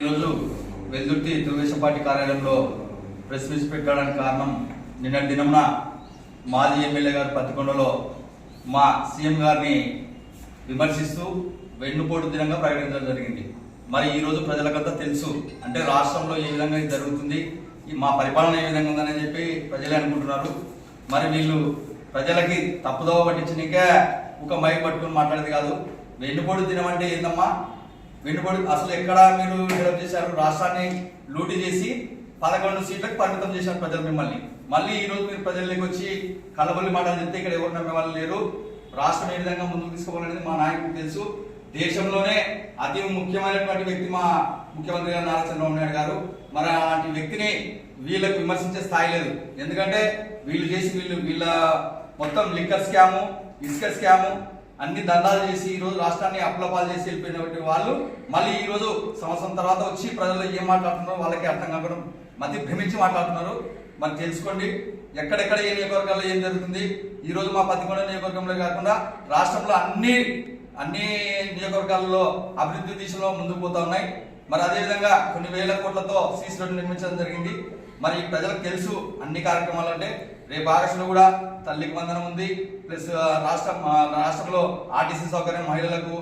ఈరోజు వెల్దుర్తి తెలుగుదేశం పార్టీ కార్యాలయంలో press meet పెట్టడానికి కారణం నిన్న దినమున మాజీ ఎమ్మెల్యే గారు పత్తికొండలో మా సీఎం గారిని విమర్శిస్తూ వెన్నుపోటు దినంగా ప్రకటించడం జరిగింది. మరి ఈ రోజు ప్రజలకంతా తెలుసు అంటే రాష్ట్రంలో ఏ విధంగా ఇది జరుగుతుంది ఈ మా పరిపాలన ఏ విధంగా ఉందని చెప్పి ప్రజలే అనుకుంటున్నారు. మరి వీళ్ళు ప్రజలకి తప్పుదోవ పట్టించడానికే ఒక మైక్ పట్టుకుని మాట్లాడేది కాదు. వెన్నుపోటు దినం అంటే ఏందమ్మా? వెనుబడి అసలు ఎక్కడ మీరు డెవలప్ చేశారు? రాష్ట్రాన్ని లూటి చేసి పదకొండు సీట్లకు పరిమితం చేశారు ప్రజలు మిమ్మల్ని. మళ్ళీ ఈ రోజు మీరు ప్రజల్లోకి వచ్చి కలబల్లి మాటలు చెప్తే ఇక్కడ ఎవరు నమ్మే వాళ్ళు లేరు. రాష్ట్రం ఏ విధంగా ముందుకు తీసుకోవాలనేది మా నాయకుడికి తెలుసు. దేశంలోనే అతి ముఖ్యమైనటువంటి వ్యక్తి మా ముఖ్యమంత్రి గారు నారా చంద్రబాబు నాయుడు గారు. మరి అలాంటి వ్యక్తిని వీళ్ళకు విమర్శించే స్థాయి లేదు. ఎందుకంటే వీళ్ళు చేసి వీళ్ళు వీళ్ళ మొత్తం లిక్కర్ స్కాము ఇసుక స్కాము అన్ని దండాలు చేసి ఈరోజు రాష్ట్రాన్ని అప్లపాలు చేసి వెళ్ళిపోయినటువంటి వాళ్ళు మళ్ళీ ఈరోజు సంవత్సరం తర్వాత వచ్చి ప్రజలు ఏం మాట్లాడుతున్నారో వాళ్ళకి అర్థం కావడం మతి భ్రమించి మాట్లాడుతున్నారు. మరి తెలుసుకోండి ఎక్కడెక్కడ ఏ నియోజకవర్గాల్లో ఏం జరుగుతుంది? ఈరోజు మా పత్తికొండ నియోజకవర్గంలో కాకుండా రాష్ట్రంలో అన్ని అన్ని నియోజకవర్గాల్లో అభివృద్ధి దిశలో ముందుకు పోతా ఉన్నాయి. మరి అదేవిధంగా కొన్ని వేల కోట్లతో సీసీ రోడ్డు నిర్మించడం జరిగింది. మరి ప్రజలకు తెలుసు అన్ని కార్యక్రమాలు అంటే రేపు ఆగస్టులో కూడా తల్లికి వందనం ఉంది. ప్లస్ రాష్ట్ర రాష్ట్రం రాష్ట్రంలో ఆర్టీసీ సౌకర్యం మహిళలకు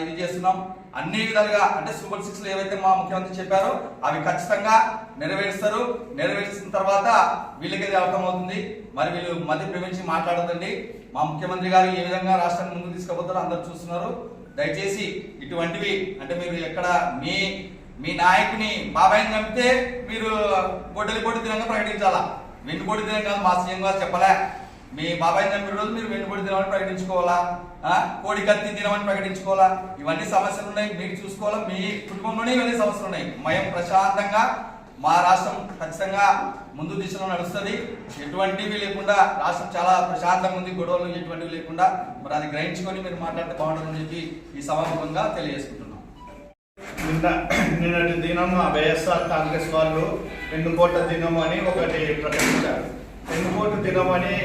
ఇది చేస్తున్నాం. అన్ని విధాలుగా అంటే సూపర్ సిక్స్లో ఏవైతే మా ముఖ్యమంత్రి చెప్పారో అవి ఖచ్చితంగా నెరవేరుస్తారు. నెరవేర్చిన తర్వాత వీళ్ళకి అది అర్థమవుతుంది. మరి వీళ్ళు మధ్య ప్రేమించి మాట్లాడదండి మా ముఖ్యమంత్రి గారు ఏ విధంగా రాష్ట్రాన్ని ముందుకు తీసుకుపోతారో అందరు చూస్తున్నారు. దయచేసి ఇటువంటివి అంటే మీరు ఎక్కడ మీ మీ నాయకుని బాబాయిని చంపితే మీరు గొడ్డలి పొడి తినంగా ప్రకటించాలా? వెన్నుపొడి దినం కాదు మా సీఎం గారు చెప్పలే. మీ బాబాయ్ చంపిన రోజు మీరు వెన్నుపొడి దినం అని ప్రకటించుకోవాలా కోడి కత్తి దినం అని ప్రకటించుకోవాలా? ఇవన్నీ సమస్యలు ఉన్నాయి మీరు చూసుకోవాలా? మీ కుటుంబంలోనే ఇవన్నీ సమస్యలు ఉన్నాయి. మేము ప్రశాంతంగా మా రాష్ట్రం ఖచ్చితంగా ముందు దిశలో నడుస్తుంది. ఎటువంటివి లేకుండా రాష్ట్రం చాలా ప్రశాంతంగా ఉంది గొడవలు ఎటువంటివి లేకుండా. మరి అది గ్రహించుకొని మీరు మాట్లాడితే బాగుంటుందని చెప్పి ఈ సభాముఖంగా తెలియజేసుకుంటున్నాను. నిన్న నిన్నటి దినం వైఎస్ఆర్ కాంగ్రెస్ వాళ్ళు ఎన్నుకోట దినం అని ఒకటి ప్రకటించారు. ఎన్నుకోట దినం అని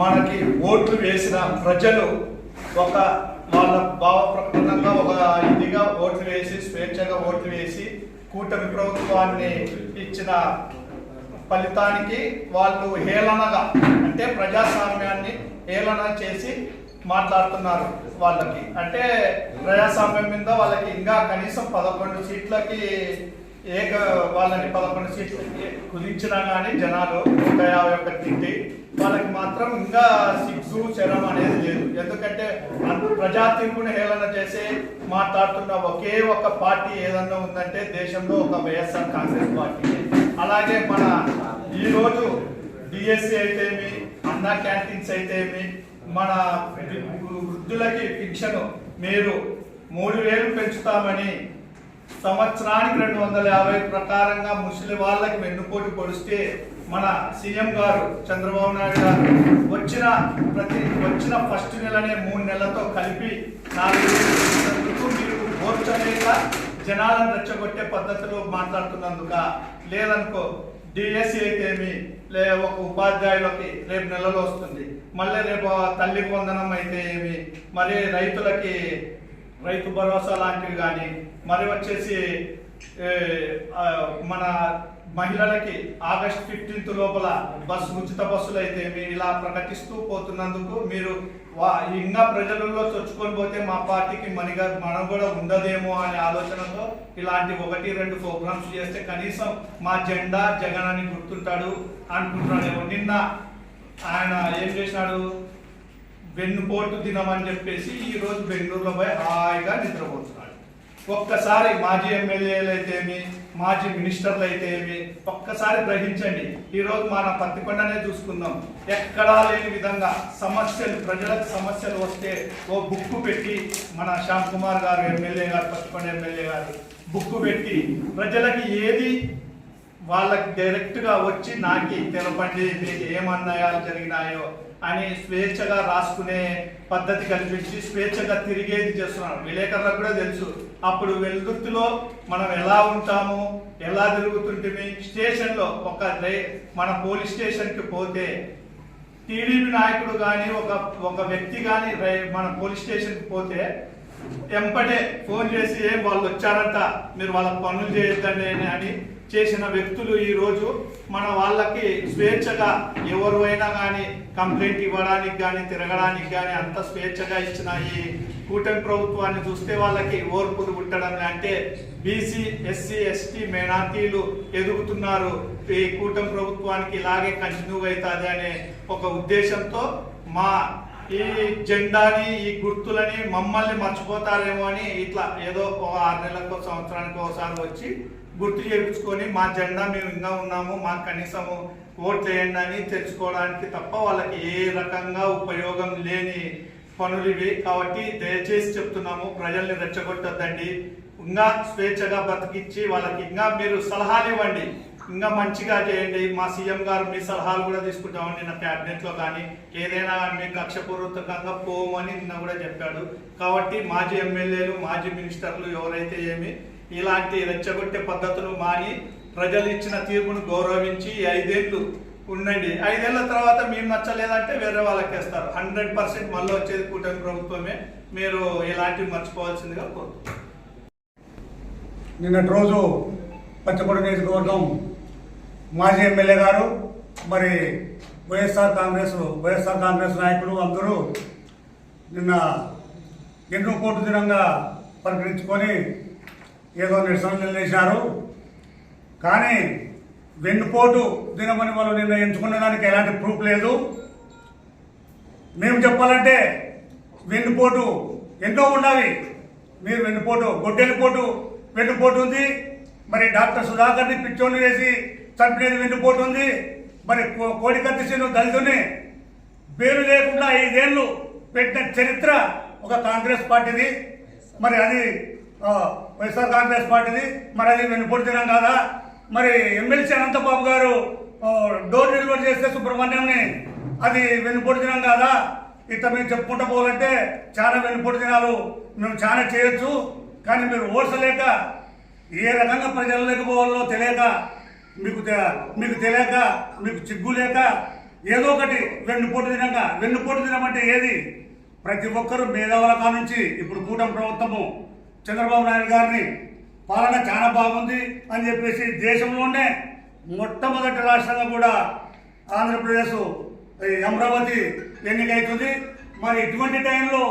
మనకి ఓట్లు వేసిన ప్రజలు ఒక వాళ్ళ భావ ప్రకటనగా ఒక ఇదిగా ఓట్లు వేసి స్వేచ్ఛగా ఓట్లు వేసి కూటమి ప్రభుత్వాన్ని ఇచ్చిన ఫలితానికి వాళ్ళు హేళనగా అంటే ప్రజాస్వామ్యాన్ని హేళన చేసి మాట్లాడుతున్నారు వాళ్ళకి. అంటే ప్రజాస్వామ్యం మీద వాళ్ళకి ఇంకా కనీసం పదకొండు సీట్లకి ఏక వాళ్ళని పదకొండు సీట్లకి కుదించినా కానీ జనాలు నూట యాభై ఒక్క తిండి వాళ్ళకి మాత్రం ఇంకా సిగ్గు శరం అనేది లేదు. ఎందుకంటే ప్రజా తీర్పుని హేళన చేసి మాట్లాడుతున్న ఒకే ఒక పార్టీ ఏదన్నా ఉందంటే దేశంలో ఒక వైఎస్ఆర్ కాంగ్రెస్ పార్టీ. అలాగే మన ఈరోజు డిఎస్సి అయితేమి అన్నా క్యాంటీన్స్ అయితేమి మన వృద్ధులకి పింఛను మీరు మూడు వేలు పెంచుతామని సంవత్సరానికి రెండు వందల యాభై ప్రకారంగా ముసలి వాళ్ళకి వెన్నుపోటు పొడిస్తే మన సీఎం గారు చంద్రబాబు నాయుడు గారు వచ్చిన ప్రతి వచ్చిన ఫస్ట్ నెలనే మూడు నెలలతో కలిపి నాలుగు మీరు ఓర్చలేక జనాలను రెచ్చగొట్టే పద్ధతిలో మాట్లాడుతున్నందుక లేదనుకో డిఎస్సి అయితేమి లే ఒక ఉపాధ్యాయులకి రేపు నెలలో వస్తుంది. మళ్ళీ రేపు తల్లి వందనం అయితే ఏమి? మరి రైతులకి రైతు భరోసా లాంటివి కానీ మరి వచ్చేసి మన మహిళలకి ఆగస్ట్ ఫిఫ్టీన్త్ లోపల బస్సు ఉచిత బస్సులు అయితే మీరు ఇలా ప్రకటిస్తూ పోతున్నందుకు మీరు ఇంకా ప్రజలలో చొచ్చుకొని పోతే మా పార్టీకి మనిగా మనం కూడా ఉండదేమో అనే ఆలోచనతో ఇలాంటి ఒకటి రెండు ప్రోగ్రామ్స్ చేస్తే కనీసం మా జెండా జగన్ అని గుర్తుంటాడు అనుకుంటున్నాడేమో నిన్న ఆయన ఏం చేసినాడు? వెన్నుపోటు దినం అని చెప్పేసి ఈరోజు బెంగళూరులో పోయి హాయిగా నిద్రపోతున్నాడు. ఒక్కసారి మాజీ ఎమ్మెల్యేలు అయితేమి మాజీ మినిస్టర్లు అయితే ఏమి? ఒక్కసారి గ్రహించండి. ఈరోజు మన పత్తికొండనే చూసుకుందాం. ఎక్కడా లేని విధంగా సమస్యలు ప్రజలకు సమస్యలు వస్తే ఓ బుక్ పెట్టి మన శ్యామ్ కుమార్ గారు ఎమ్మెల్యే గారు పత్తికొండ ఎమ్మెల్యే గారు బుక్ పెట్టి ప్రజలకి ఏది వాళ్ళకి డైరెక్ట్గా వచ్చి నాకి తెలపండి మీకు ఏం అన్యాయాలు జరిగినాయో అని స్వేచ్ఛగా రాసుకునే పద్ధతి కల్పించి స్వేచ్ఛగా తిరిగేది చేస్తున్నారు. విలేకరులకు కూడా తెలుసు. అప్పుడు వెల్దుర్తిలో మనం ఎలా ఉంటాము ఎలా తిరుగుతుంటే స్టేషన్లో ఒక డ్రై- మన పోలీస్ స్టేషన్కి పోతే టీడీపీ నాయకుడు కానీ ఒక ఒక వ్యక్తి కానీ మన పోలీస్ స్టేషన్కి పోతే ఎంపటే ఫోన్ చేసి ఏం వాళ్ళు వచ్చారంట మీరు వాళ్ళకి పనులు చేయొద్దండి అని చేసిన వ్యక్తులు ఈరోజు మన వాళ్ళకి స్వేచ్ఛగా ఎవరు అయినా కానీ కంప్లైంట్ ఇవ్వడానికి కానీ తిరగడానికి కానీ అంత స్వేచ్ఛగా ఇచ్చిన ఈ కూటమి ప్రభుత్వాన్ని చూస్తే వాళ్ళకి ఓర్పులు పుట్టడం అంటే బీసీ ఎస్సీ ఎస్టీ మైనార్టీలు ఎదుగుతున్నారు. ఈ కూటమి ప్రభుత్వానికి ఇలాగే కంటిన్యూ అవుతుంది అనే ఒక ఉద్దేశంతో మా ఈ జెండాని ఈ గుర్తులని మమ్మల్ని మర్చిపోతారేమో అని ఇట్లా ఏదో ఒక ఆరు నెలలకు సంవత్సరానికి ఒకసారి వచ్చి గుర్తు చేయించుకొని మా జెండా మేము ఇంకా ఉన్నాము మాకు కనీసము ఓట్ చేయండి అని తెలుసుకోవడానికి తప్ప వాళ్ళకి ఏ రకంగా ఉపయోగం లేని పనులు ఇవి. కాబట్టి దయచేసి చెప్తున్నాము ప్రజల్ని రెచ్చగొట్టద్దండి. ఇంకా స్వేచ్ఛగా బతికించి వాళ్ళకి ఇంకా మీరు సలహాలు ఇవ్వండి. ఇంకా మంచిగా చేయండి. మా సీఎం గారు మీ సలహాలు కూడా తీసుకుంటామండి నా క్యాబినెట్లో కానీ. ఏదైనా కానీ మీకు లక్ష్యపూర్వకంగా పోమని నిన్న కూడా చెప్పాడు. కాబట్టి మాజీ ఎమ్మెల్యేలు మాజీ మినిస్టర్లు ఎవరైతే ఏమి ఇలాంటి రెచ్చగొట్టే పద్ధతులు మాని ప్రజలు ఇచ్చిన తీర్పును గౌరవించి ఐదేళ్ళు ఐదేళ్ళు ఉండండి. ఐదేళ్ళ తర్వాత మేము నచ్చలేదంటే వేరే వాళ్ళకి వేస్తారు. హండ్రెడ్ పర్సెంట్ మళ్ళీ వచ్చేది కూటమి ప్రభుత్వమే. మీరు ఇలాంటివి మర్చిపోవాల్సిందిగా కోరుతున్నాం. నిన్నటి రోజు పచ్చకొండ నియోజకవర్గం మాజీ ఎమ్మెల్యే గారు మరి వైఎస్ఆర్ కాంగ్రెస్ వైఎస్ఆర్ కాంగ్రెస్ నాయకులు అందరూ నిన్న ఎన్నో కోట్ల దినంగా పరిగణించుకొని ఏదో నిరసనలు చేశారు. కానీ వెన్నుపోటు దినమని వాళ్ళు నిన్న ఎంచుకున్న దానికి ఎలాంటి ప్రూఫ్ లేదు. మేము చెప్పాలంటే వెన్నుపోటు ఎన్నో ఉండాలి. మీరు వెన్నుపోటు గొడ్డెలిపోటు వెన్నుపోటు ఉంది. మరి డాక్టర్ సుధాకర్ని పిచ్చోని వేసి చంపినది వెన్నుపోటు ఉంది. మరి కో- కోడికత్తి శ్రీను దళితుని పేరు లేకుండా ఐదేళ్ళు పెట్టిన చరిత్ర ఒక కాంగ్రెస్ పార్టీది. మరి అది వైఎస్ఆర్ కాంగ్రెస్ పార్టీది. మరి అది వెన్నుపోటు తినం కాదా? మరి ఎమ్మెల్సీ అనంతబాబు గారు డోర్ డెలివరీ చేస్తే సుబ్రహ్మణ్యంని అది వెన్నుపోటు తినం కాదా? ఇట్లా మేము చెప్పుకుంటూ పోవాలంటే చాలా వెన్నుపోటు దినాలు మేము చాలా చేయొచ్చు కానీ మీరు ఓడ్చలేక ఏ రకంగా ప్రజల్లోకి పోవాలో తెలియక మీకు తె- మీకు తెలియక మీకు చిగ్గు లేక ఏదో ఒకటి వెన్నుపోటు దినంగా వెన్నుపోటు దినం అంటే ఏది? ప్రతి ఒక్కరూ మేధావుల కానుంచి ఇప్పుడు కూటమి ప్రభుత్వము చంద్రబాబు నాయుడు గారిని పాలన చాలా బాగుంది అని చెప్పేసి దేశంలోనే మొట్టమొదటి రాష్ట్రంగా కూడా ఆంధ్రప్రదేశ్ ఈ అమరావతి ఎన్నికైతుంది. మరి ఇటువంటి టైంలో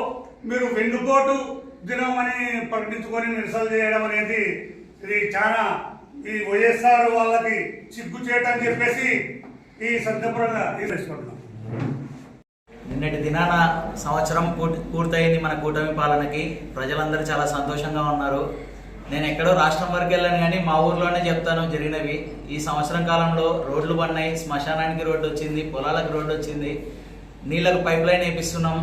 మీరు వెన్నుపోటు దినం అని ప్రకటించుకొని నిరసన చేయడం అనేది ఇది చాలా ఈ వైఎస్ఆర్ వాళ్ళకి సిగ్గు చేయటం చెప్పేసి ఈ సందర్భంగా తీసుకుంటున్నాం నిన్నటి దినాన సంవత్సరం పూర్తి పూర్తయింది మన కూటమి పాలనకి. ప్రజలందరూ చాలా సంతోషంగా ఉన్నారు. నేను ఎక్కడో రాష్ట్రం వరకు వెళ్ళాను కానీ మా ఊర్లోనే చెప్తాను జరిగినవి. ఈ సంవత్సరం కాలంలో రోడ్లు పడినాయి. శ్మశానానికి రోడ్డు వచ్చింది పొలాలకు రోడ్డు వచ్చింది. నీళ్ళకు పైప్ లైన్ వేపిస్తున్నాం.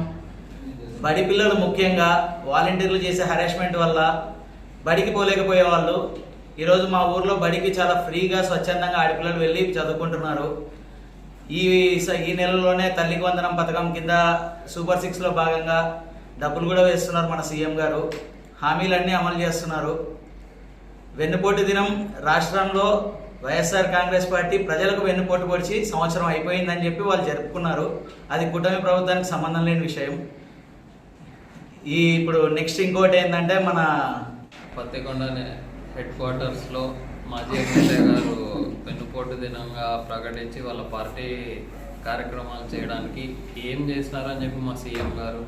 బడి పిల్లలు ముఖ్యంగా వాలంటీర్లు చేసే హరాస్మెంట్ వల్ల బడికి పోలేకపోయే వాళ్ళు ఈరోజు మా ఊర్లో బడికి చాలా ఫ్రీగా స్వచ్ఛందంగా ఆడపిల్లలు వెళ్ళి చదువుకుంటున్నారు. ఈ స- ఈ నెలలోనే తల్లికి వందనం పథకం కింద సూపర్ సిక్స్లో భాగంగా డబ్బులు కూడా వేస్తున్నారు మన సీఎం గారు. హామీలన్నీ అమలు చేస్తున్నారు. వెన్నుపోటు దినం రాష్ట్రంలో వైఎస్ఆర్ కాంగ్రెస్ పార్టీ ప్రజలకు వెన్నుపోటు పొడిచి సంవత్సరం అయిపోయిందని చెప్పి వాళ్ళు జరుపుకున్నారు. అది కూటమి ప్రభుత్వానికి సంబంధం లేని విషయం. ఈ ఇప్పుడు నెక్స్ట్ ఇంకోటి ఏంటంటే మన పత్తికొండ హెడ్ క్వార్టర్స్లో మాజీ ఎమ్మెల్యే గారు వెన్నుపోటు దినంగా ప్రకటించి వాళ్ళ పార్టీ కార్యక్రమాలు చేయడానికి ఏం చేసినారని చెప్పి మా సీఎం గారు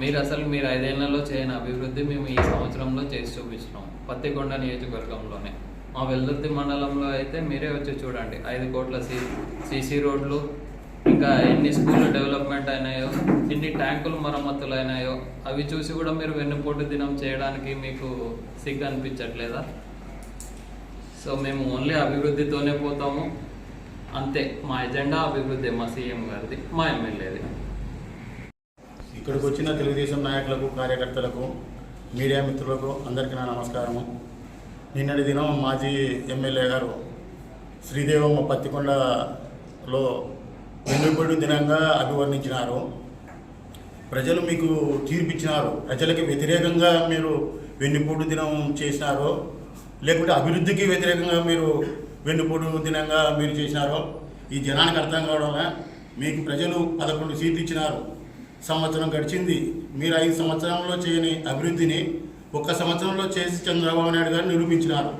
మీరు అసలు మీరు ఐదేళ్ళలో చేయని అభివృద్ధి మేము ఈ సంవత్సరంలో చేసి చూపించినాం పత్తికొండ నియోజకవర్గంలోనే. మా వెల్దుర్తి మండలంలో అయితే మీరే వచ్చి చూడండి ఐదు కోట్ల సి సీసీ రోడ్లు ఇంకా ఎన్ని స్కూళ్ళు డెవలప్మెంట్ అయినాయో ఎన్ని ట్యాంకులు మరమ్మతులు అయినాయో అవి చూసి కూడా మీరు వెన్నుపోటు దినం చేయడానికి మీకు సిగ్గు అనిపించట్లేదా? సో మేము ఓన్లీ అభివృద్ధితోనే పోతాము. అంతే మా ఎజెండా అభివృద్ధి మా సీఎం గారిది మా ఎమ్మెల్యేది. ఇక్కడికి వచ్చిన తెలుగుదేశం నాయకులకు కార్యకర్తలకు మీడియా మిత్రులకు అందరికీ నా నమస్కారము. నిన్నటి దినం మాజీ ఎమ్మెల్యే గారు శ్రీదేవమ్మ పత్తికొండలో వెన్నుపొడి దినంగా అభివర్ణించినారు. ప్రజలు మీకు తీర్పిచ్చినారు. ప్రజలకి వ్యతిరేకంగా మీరు వెన్నుపూడు దినం చేసినారో. లేకుంటే అభివృద్ధికి వ్యతిరేకంగా మీరు వెన్నుపోటు దినంగా మీరు చేసినారో ఈ జనానికి అర్థం కావడం మీకు ప్రజలు పదకొండు సీట్లు ఇచ్చినారు. సంవత్సరం గడిచింది. మీరు ఐదు సంవత్సరంలో చేయని అభివృద్ధిని ఒక్క సంవత్సరంలో చేసి చంద్రబాబు నాయుడు గారు నిరూపించినారు.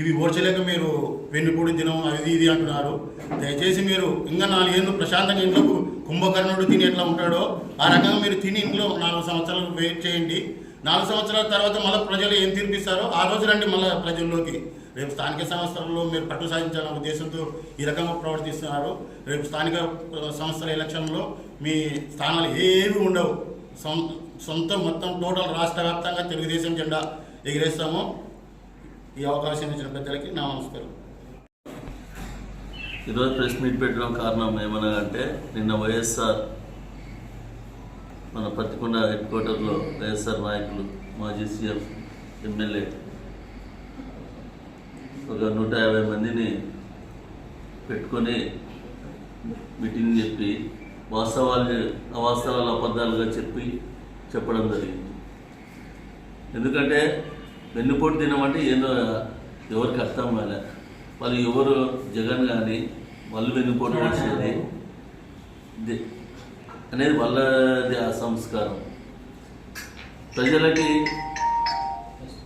ఇవి ఓర్చలేక మీరు వెన్నుపూడి దినం అది ఇది అంటున్నారు. దయచేసి మీరు ఇంకా నాలుగేళ్ళు ప్రశాంతంగా ఇంట్లో కుంభకర్ణుడు తిని ఎట్లా ఉంటాడో ఆ రకంగా మీరు తిని ఇంట్లో నాలుగు సంవత్సరాలు వెయిట్ చేయండి. నాలుగు సంవత్సరాల తర్వాత మళ్ళీ ప్రజలు ఏం తీర్పిస్తారో ఆ రోజు రండి మళ్ళీ ప్రజల్లోకి. రేపు స్థానిక సంస్థలలో మీరు పట్టు సాధించాలన్న ఉద్దేశంతో ఈ రకంగా ప్రవర్తిస్తున్నారు. రేపు స్థానిక సంస్థల ఎలక్షన్లో మీ స్థానాలు ఏవి ఉండవు. సొంత మొత్తం టోటల్ రాష్ట్ర వ్యాప్తంగా తెలుగుదేశం జెండా ఎగిరేస్తాము. ఈ అవకాశం ఇచ్చిన పెద్దలకి నా నమస్కారం. ఈరోజు ప్రెస్ మీట్ పెట్టడం కారణం ఏమనగా అంటే నిన్న వైఎస్ఆర్ మన పత్తికొండ హెడ్ క్వార్టర్లో వైఎస్ఆర్ నాయకులు మాజీ సీఎం ఎమ్మెల్యే. ఒక నూట యాభై మందిని పెట్టుకొని మీటింగ్ చెప్పి వాస్తవాలు అవాస్తవాలు అబద్ధాలుగా చెప్పి చెప్పడం జరిగింది. ఎందుకంటే వెన్నుపోటు తినడం అంటే ఏందో ఎవరికి అర్థం కాలే. వాళ్ళు ఎవరు జగన్ కానీ వాళ్ళు వెన్నుపోటు వచ్చేది అనేది వాళ్ళది ఆ సంస్కారం. ప్రజలకి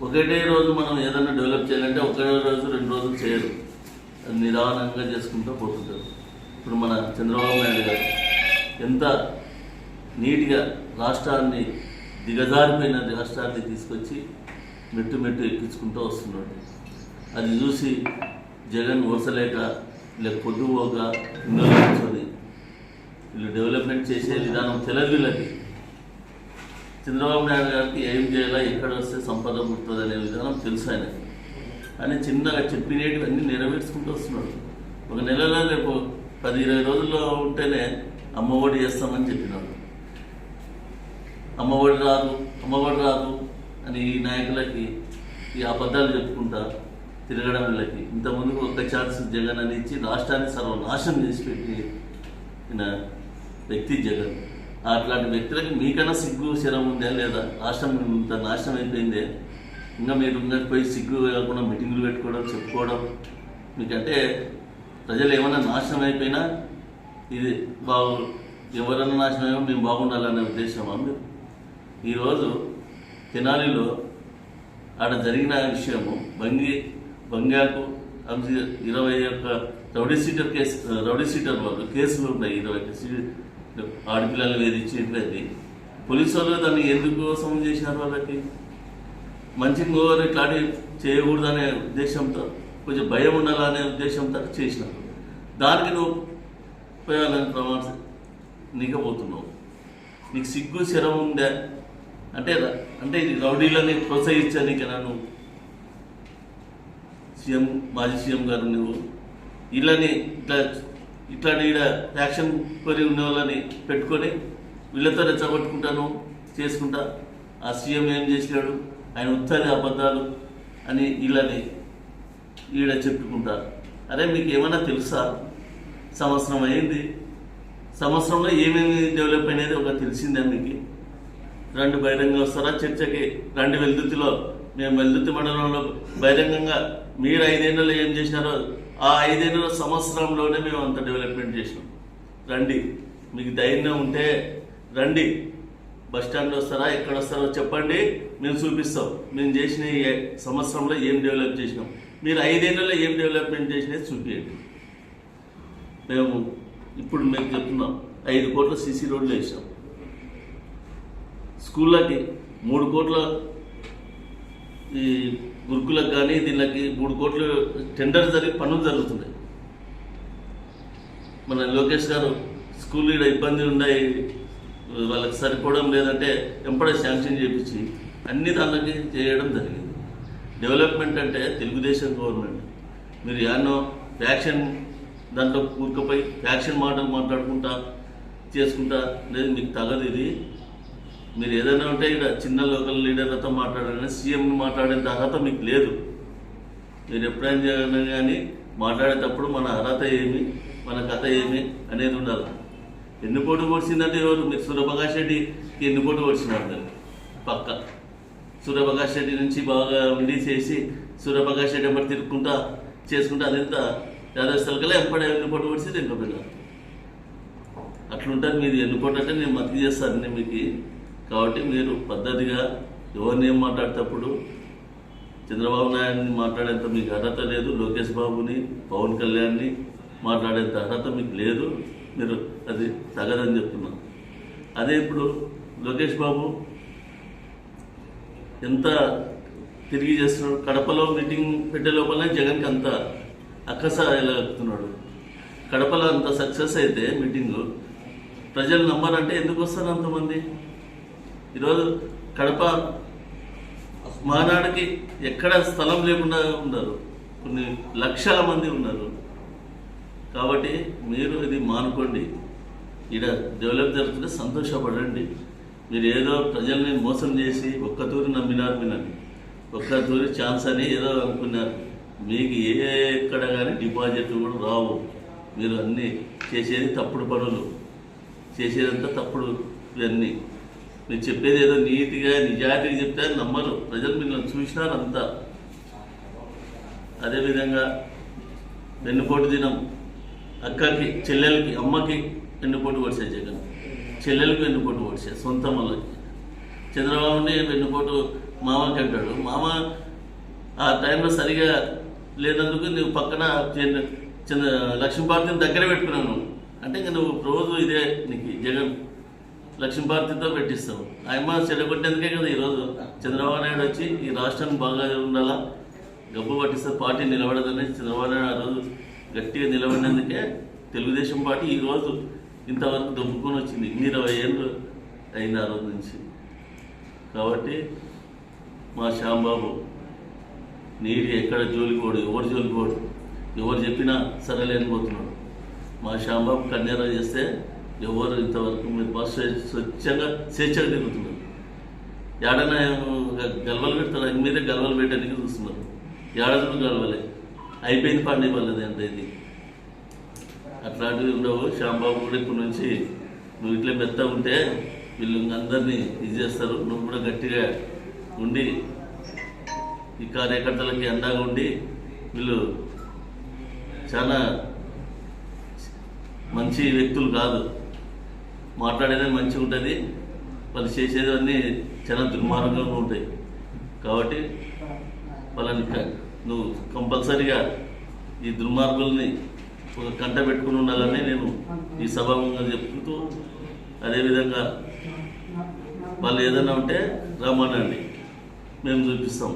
ఒకటే రోజు మనం ఏదైనా డెవలప్ చేయాలంటే ఒకే రోజు రెండు రోజులు చేయరు. అది నిదానంగా చేసుకుంటూ పోతుంటారు. ఇప్పుడు మన చంద్రబాబు నాయుడు గారు ఎంత నీట్గా రాష్ట్రాన్ని దిగజారిపోయిన రాష్ట్రాన్ని తీసుకొచ్చి మెట్టు మెట్టు ఎక్కించుకుంటూ వస్తున్నాడు. అది చూసి జగన్ ఓసలేక లేక పొద్దుపోక ఇందులో వీళ్ళు డెవలప్మెంట్ చేసే విధానం తెలియదు వీళ్ళకి చంద్రబాబు నాయుడు గారికి ఏం చేయాలా ఎక్కడ వస్తే సంపద పుట్టదు అనే విధానం తెలుసు ఆయన అని చిన్నగా చెప్పినవి నెరవేర్చుకుంటూ వస్తున్నాడు. ఒక నెలలో రేపు పది ఇరవై రోజుల్లో ఉంటేనే అమ్మ ఒడి చేస్తామని చెప్పినాడు. అమ్మ ఒడి రాదు అమ్మ ఒడి రాదు అని ఈ నాయకులకి ఈ అబద్ధాలు చెప్పుకుంటా తిరగడం వీళ్ళకి. ఇంతకుముందు ఒక ఛాన్స్ జగన్ అని ఇచ్చి రాష్ట్రాన్ని సర్వనాశనం చేసి పెట్టి ఈయన వ్యక్తి జగన్. అట్లాంటి వ్యక్తులకి మీకన్నా సిగ్గు శరం ఉందా లేదా? రాష్ట్రం ఇంత నాశనం అయిపోయిందే. ఇంకా మీరు ఇంకా పోయి సిగ్గు కాకుండా మీటింగులు పెట్టుకోవడం చెప్పుకోవడం మీకంటే ప్రజలు ఏమైనా నాశనం అయిపోయినా ఇది బాగు ఎవరన్నా నాశనం అయినా మేము బాగుండాలనే ఉద్దేశమా మీరు? ఈరోజు తెనాలిలో ఆడ జరిగిన విషయము బంగి బంగాకు ఇరవై ఒక్క rowdy sheeter case rowdy sheeter వాళ్ళు కేసులు ఉన్నాయి ఇరవై సీ- ఆడపిల్లలు వేధించేది పోలీసు వాళ్ళు దాన్ని ఎందుకోసం చేసినారు వాళ్ళకి? మంచి ఇంకోరు ఇట్లాంటి చేయకూడదనే ఉద్దేశంతో కొంచెం భయం ఉండాలనే ఉద్దేశంతో చేసినారు. దానికి నువ్వు పోయాలని ప్రమాణ నీకపోతున్నావు. నీకు సిగ్గు శరం ఉందా? అంటే అంటే ఇది రౌడీలని ప్రోత్సహించానికేనా నువ్వు? సీఎం మాజీ సీఎం గారు నువ్వు. వీళ్ళని ఇట్లా ఇట్లా ఈడ యాక్షన్ కొని ఉన్న వాళ్ళని పెట్టుకొని వీళ్ళతో రెచ్చగొట్టుకుంటాను చేసుకుంటా. ఆ సీఎం ఏం చేసినాడు? ఆయన ఉత్తరి అబద్ధాలు అని వీళ్ళని ఈడ చెప్పుకుంటారు. అరే మీకు ఏమైనా తెలుసా? సంవత్సరం అయింది. సంవత్సరంలో ఏమేమి డెవలప్ అయినది ఒక తెలిసిందా మీకు. రెండు బహిరంగ వస్తారా? చర్చకి రెండు వెల్దుతిలో. మేము వెల్దుతి మండలంలో బహిరంగంగా మీరు ఐదేళ్ళలో ఏం చేసినారో ఆ ఐదేళ్ళ సంవత్సరంలోనే మేము అంత డెవలప్మెంట్ చేసినాం. రండి. మీకు ధైర్యం ఉంటే రండి. బస్ స్టాండ్ వస్తారా? ఎక్కడ వస్తారో చెప్పండి. మేము చూపిస్తాం. మేము చేసిన సంవత్సరంలో ఏం డెవలప్ చేసినాం. మీరు ఐదేళ్ళలో ఏం డెవలప్మెంట్ చేసినది చూపించండి మేము ఇప్పుడు మేము చెప్తున్నాం. ఐదు కోట్ల సీసీ రోడ్లు వేసాం స్కూళ్ళకి మూడు కోట్ల ఈ గురుకులకు కానీ దీనికి మూడు కోట్లు టెండర్ జరిగి పనులు జరుగుతున్నాయి. మన లోకేష్ గారు స్కూల్ ఈడ ఇబ్బంది ఉన్నాయి వాళ్ళకి సరిపోవడం లేదంటే ఎంపడే శాంక్షన్ చేపించి అన్ని దానికి చేయడం జరిగింది. డెవలప్మెంట్ అంటే తెలుగుదేశం గవర్నమెంట్. మీరు యాన్నో ఫ్యాక్షన్ దాంట్లో కూరుకుపోయి ఫ్యాక్షన్ మాటలు మాట్లాడుకుంటా చేసుకుంటా లేదు మీకు తగదు ఇది. మీరు ఏదైనా ఉంటే ఇక్కడ చిన్న లోకల్ లీడర్లతో మాట్లాడాలని సీఎంని మాట్లాడేంత అర్హత మీకు లేదు. మీరు ఎప్పుడైనా చేయాలన్నా కానీ మాట్లాడేటప్పుడు మన అర్హత ఏమి మన కథ ఏమి అనేది ఉండాలి. ఎన్ని పోటు పొడిచిందంటే ఎవరు? మీరు సూర్యప్రకాష్ రెడ్డికి ఎన్ని పోటు పొడిచినారు దాన్ని పక్క. సూర్యప్రకాష్ రెడ్డి నుంచి బాగా ఉండి చేసి సూర్యప్రకాష్ రెడ్డి ఎంబడి తిరుక్కుంటా చేసుకుంటా అదంతా యాదవ్ స్థలకల్లా ఎంపడే ఎన్ని పోటు పొడిచి తిరగపోయినారు అట్లుంటుంది మీరు ఎన్నుకోటంటే నేను మతికి చేస్తాను. నేను మీకు కాబట్టి మీరు పద్ధతిగా ఎవరిని ఏం మాట్లాడేటప్పుడు చంద్రబాబు నాయుడిని మాట్లాడేంత మీకు అర్హత లేదు లోకేష్ బాబుని పవన్ కళ్యాణ్ని మాట్లాడేంత అర్హత మీకు లేదు మీరు అది తగదని చెప్తున్నాను అదే ఇప్పుడు లోకేష్ బాబు ఎంత తిరిగి చేస్తున్నాడు? కడపలో మీటింగ్ పెట్టే లోపలనే జగన్కి అంత అక్కస ఎలా కడపలో అంత సక్సెస్ అయితే మీటింగు ప్రజలు నమ్మరంటే ఎందుకు వస్తారు అంతమంది? ఈరోజు కడప మానాడికి ఎక్కడ స్థలం లేకుండా ఉన్నారు. కొన్ని లక్షల మంది ఉన్నారు. కాబట్టి మీరు ఇది మానుకోండి. ఇక్కడ డెవలప్ జరుగుతుంటే సంతోషపడండి. మీరు ఏదో ప్రజల్ని మోసం చేసి ఒక్క తూరి నమ్మినారు మీనని ఒక్క తూరి ఛాన్స్ అని ఏదో అనుకున్నారు. మీకు ఏ ఎక్కడ కానీ డిపాజిట్లు కూడా రావు. మీరు అన్నీ చేసేది తప్పుడు పనులు. చేసేదంతా తప్పుడు ఇవన్నీ. నేను చెప్పేది ఏదో నీతిగా నిజాయితీగా చెప్తే నమ్మరు. ప్రజలు మిమ్మల్ని చూసినారు అంతా. అదేవిధంగా వెన్నుపోటు దినం. అక్కకి చెల్లెలకి అమ్మకి వెన్నుపోటు పొడిచే జగన్. చెల్లెలకు వెన్నుపోటు పొడిచే సొంత వాళ్ళకి చంద్రబాబుని వెన్నుపోటు మామకి అంటాడు. మామ ఆ టైంలో సరిగా లేనందుకు నువ్వు పక్కన చంద్ర లక్ష్మీభారతిని లక్ష్మీపార్తిని దగ్గర పెట్టుకున్నావు అంటే ఇంకా నువ్వు రోజు ఇదే నీకు జగన్. లక్ష్మీభారతితో పెట్టిస్తాం ఆయమ్మ చెడగొట్టేందుకే కదా ఈరోజు చంద్రబాబు నాయుడు వచ్చి ఈ రాష్ట్రాన్ని బాగా ఉండాలా? గబ్బు పట్టిస్తే పార్టీ నిలబడదని చంద్రబాబు నాయుడు ఆ రోజు గట్టిగా నిలబడినందుకే తెలుగుదేశం పార్టీ ఈరోజు ఇంతవరకు దొబ్బుకొని వచ్చింది. ఇన్ని ఇరవై ఏళ్ళు అయింది ఆ రోజు నుంచి. కాబట్టి మా శ్యాంబాబు నీరు ఎక్కడ జోలికోడు ఎవరు జోలికోడు ఎవరు చెప్పినా సరేలేని పోతున్నాడు మా శ్యాంబాబు కన్యారా చేస్తే ఎవరు ఇంతవరకు మీరు బస్ స్వచ్ఛంగా స్వేచ్ఛగా తిరుగుతున్నారు. ఏడైనా గల్వలు పెడతారు? మీరే గల్వలు పెట్టడానికి చూస్తున్నారు. ఏడాది గల్వలే. అయిపోయింది పండి వాళ్ళది అంత ఇది. అట్లాంటివి ఉండవు. శ్యాంబాబు కూడా ఇప్పటి నుంచి నువ్వు ఇట్లా మెత్తగా ఉంటే వీళ్ళు అందరినీ ఇది చేస్తారు. నువ్వు కూడా గట్టిగా ఉండి ఈ కార్యకర్తలకి అండగా ఉండి వీళ్ళు చాలా మంచి వ్యక్తులు కాదు. మాట్లాడేది మంచిగా ఉంటుంది. వాళ్ళు చేసేది అన్నీ చాలా దుర్మార్గంగా ఉంటాయి. కాబట్టి వాళ్ళని నువ్వు కంపల్సరిగా ఈ దుర్మార్గుల్ని ఒక కంట పెట్టుకుని ఉండాలని నేను ఈ సభాముఖంగా చెప్పుకుంటూ అదేవిధంగా వాళ్ళు ఏదైనా ఉంటే రమ్మనండి మేము చూపిస్తాం.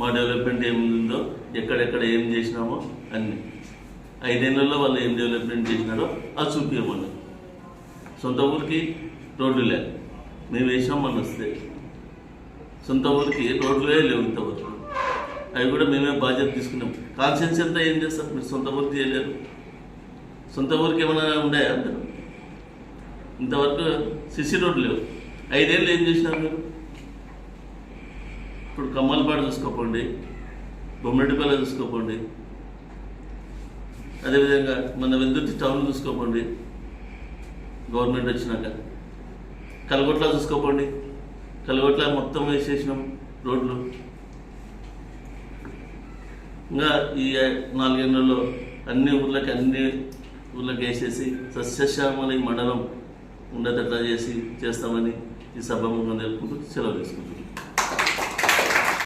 మా డెవలప్మెంట్ ఏముందో ఎక్కడెక్కడ ఏం చేసినామో అన్నీ. ఐదేళ్ళలో వాళ్ళు ఏం డెవలప్మెంట్ చేసినారో అది చూపించమన్నారు సొంత ఊరికి రోడ్లు లేదు మేము వేసాం మన వస్తే. సొంత ఊరికి రోడ్లే లేవు ఇంతవరకు. అవి కూడా మేమే బాధ్యత తీసుకున్నాం. కాన్షియన్స్ ఎంత ఏం చేస్తారు? మీరు సొంత ఊరికి చేయలేరు. సొంత ఊరికి ఏమైనా ఉన్నాయా అందరూ? ఇంతవరకు సిసి రోడ్లు లేవు. ఐదేళ్ళు ఏం చేసినారు మీరు? ఇప్పుడు కమ్మలపాడు చూసుకోపోండి. బొమ్మిడిపల్లి చూసుకోపోండి. అదేవిధంగా మన వెందుర్తి టౌన్ చూసుకోపోండి. గవర్నమెంట్ వచ్చినాక. కలగొట్ల చూసుకోపోండి. కలగొట్ల మొత్తం వేసేసినాం రోడ్లు. ఇంకా ఈ నాలుగేళ్ళలో అన్ని ఊర్లకి అన్ని ఊర్లకి వేసేసి సస్యశ్యామలి మండలం ఉండేటట్లా చేసి చేస్తామని ఈ సభ తెలుపుకుంటూ సెలవు తీసుకుంటున్నాం.